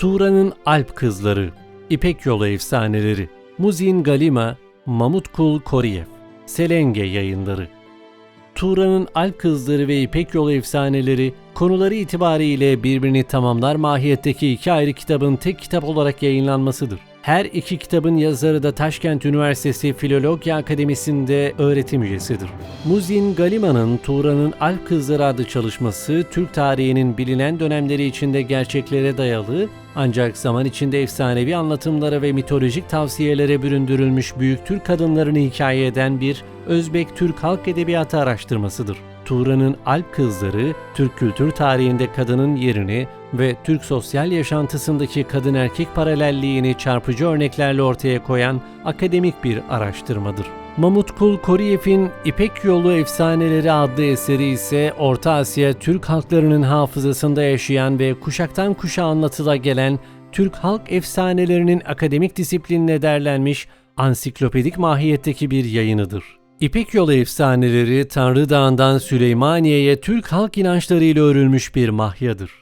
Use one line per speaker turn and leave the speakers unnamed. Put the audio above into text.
Turan'ın Alp Kızları, İpek Yolu Efsaneleri, Muzin Galima, Mamutkul Koriyev, Selenge Yayınları. Turan'ın Alp Kızları ve İpek Yolu Efsaneleri konuları itibariyle birbirini tamamlar mahiyetteki iki ayrı kitabın tek kitap olarak yayınlanmasıdır. Her iki kitabın yazarı da Taşkent Üniversitesi Filologya Akademisi'nde öğretim üyesidir. Muzin Galima'nın Turan'ın Alp Kızları adlı çalışması Türk tarihinin bilinen dönemleri içinde gerçeklere dayalı ancak zaman içinde efsanevi anlatımlara ve mitolojik tavsiyelere büründürülmüş büyük Türk kadınlarını hikaye eden bir Özbek Türk halk edebiyatı araştırmasıdır. Turan'ın Alp Kızları, Türk kültür tarihinde kadının yerini ve Türk sosyal yaşantısındaki kadın erkek paralelliğini çarpıcı örneklerle ortaya koyan akademik bir araştırmadır. Mamut Kul Koriyev'in İpek Yolu Efsaneleri adlı eseri ise Orta Asya Türk halklarının hafızasında yaşayan ve kuşaktan kuşağa anlatıla gelen Türk halk efsanelerinin akademik disiplinine derlenmiş ansiklopedik mahiyetteki bir yayınıdır. İpek Yolu efsaneleri Tanrı Dağı'ndan Süleymaniye'ye Türk halk inançlarıyla örülmüş bir mahyadır.